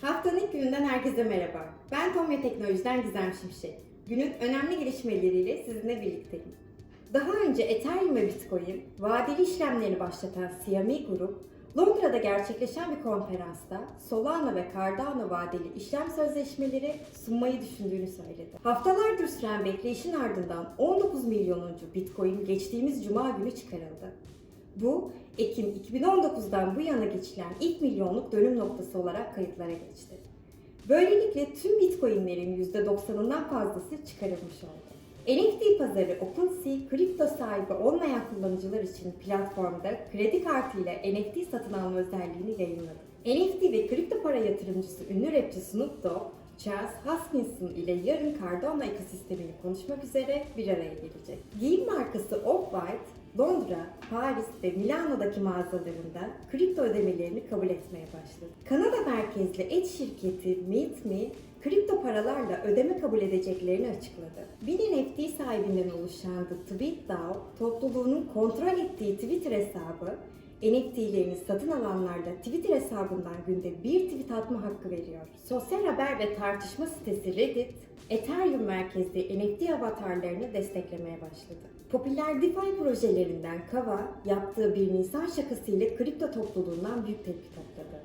Haftanın ilk gününden herkese merhaba. Ben Tomya Teknoloji'den Gizem Şimşek. Günün önemli gelişmeleriyle sizinle birlikteyim. Daha önce Ethereum ve Bitcoin, vadeli işlemlerini başlatan CME Grup, Londra'da gerçekleşen bir konferansta Solana ve Cardano vadeli işlem sözleşmeleri sunmayı düşündüğünü söyledi. Haftalardır süren bekleyişin ardından 19 milyonuncu Bitcoin geçtiğimiz cuma günü çıkarıldı. Bu, Ekim 2019'dan bu yana geçilen ilk milyonluk dönüm noktası olarak kayıtlara geçti. Böylelikle tüm Bitcoin'lerin %90'ından fazlası çıkarılmış oldu. NFT pazarı OpenSea, kripto sahibi olmayan kullanıcılar için platformda kredi kartıyla NFT satın alma özelliğini yayınladı. NFT ve kripto para yatırımcısı ünlü rapçi Snoop Dogg, Charles Hoskinson ile yarın Cardano ekosistemini konuşmak üzere bir araya gelecek. Giyim markası Off-White, Londra, Paris ve Milano'daki mağazalarında kripto ödemelerini kabul etmeye başladı. Kanada merkezli et şirketi MeetMe, kripto paralarla ödeme kabul edeceklerini açıkladı. Bir NFT sahibinden oluşan The TweetDAO, topluluğunun kontrol ettiği Twitter hesabı, NFT'lerini satın alanlarla Twitter hesabından günde bir tweet atma hakkı veriyor. Sosyal haber ve tartışma sitesi Reddit, Ethereum merkezli NFT avatarlarını desteklemeye başladı. Popüler DeFi projelerinden Kava, yaptığı bir Nisan şakasıyla kripto topluluğundan büyük tepki topladı.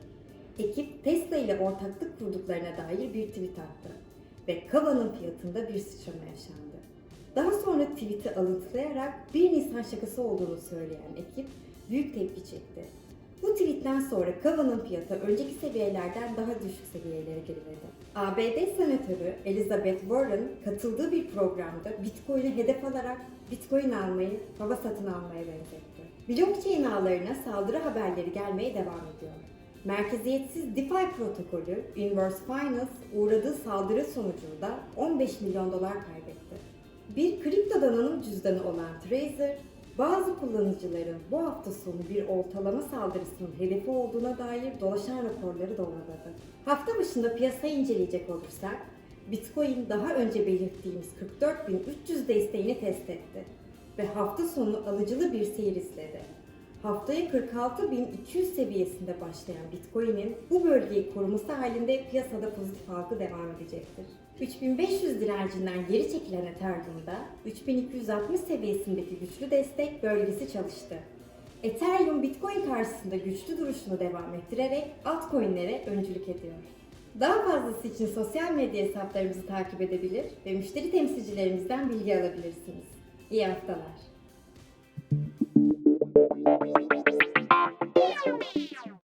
Ekip Tesla ile ortaklık kurduklarına dair bir tweet attı ve Kava'nın fiyatında bir sıçrama yaşandı. Daha sonra tweet'i alıntılayarak 1 Nisan şakası olduğunu söyleyen ekip büyük tepki çekti. Bu tweetten sonra Kava'nın fiyatı önceki seviyelerden daha düşük seviyelere geriledi. ABD Senatörü Elizabeth Warren katıldığı bir programda Bitcoin'i hedef alarak Bitcoin almayı hava satın almaya benzetti. Blockchain ağlarına saldırı haberleri gelmeye devam ediyor. Merkeziyetsiz DeFi protokolü Inverse Finance uğradığı saldırı sonucunda 15 milyon dolar kaybetti. Bir kripto donanım cüzdanı olan Trezor, bazı kullanıcıların bu hafta sonu bir ortalama saldırısının hedefi olduğuna dair dolaşan raporları doğruladı. Hafta başında piyasayı inceleyecek olursak, Bitcoin daha önce belirttiğimiz 44.300 desteğini test etti ve hafta sonu alıcılı bir seyir izledi. Haftaya 46.200 seviyesinde başlayan Bitcoin'in bu bölgeyi koruması halinde piyasada pozitif algı devam edecektir. 3500 direncinden geri çekilen Ethereum'da 3260 seviyesindeki güçlü destek bölgesi çalıştı. Ethereum Bitcoin karşısında güçlü duruşunu devam ettirerek altcoin'lere öncülük ediyor. Daha fazlası için sosyal medya hesaplarımızı takip edebilir ve müşteri temsilcilerimizden bilgi alabilirsiniz. İyi haftalar. Thank you.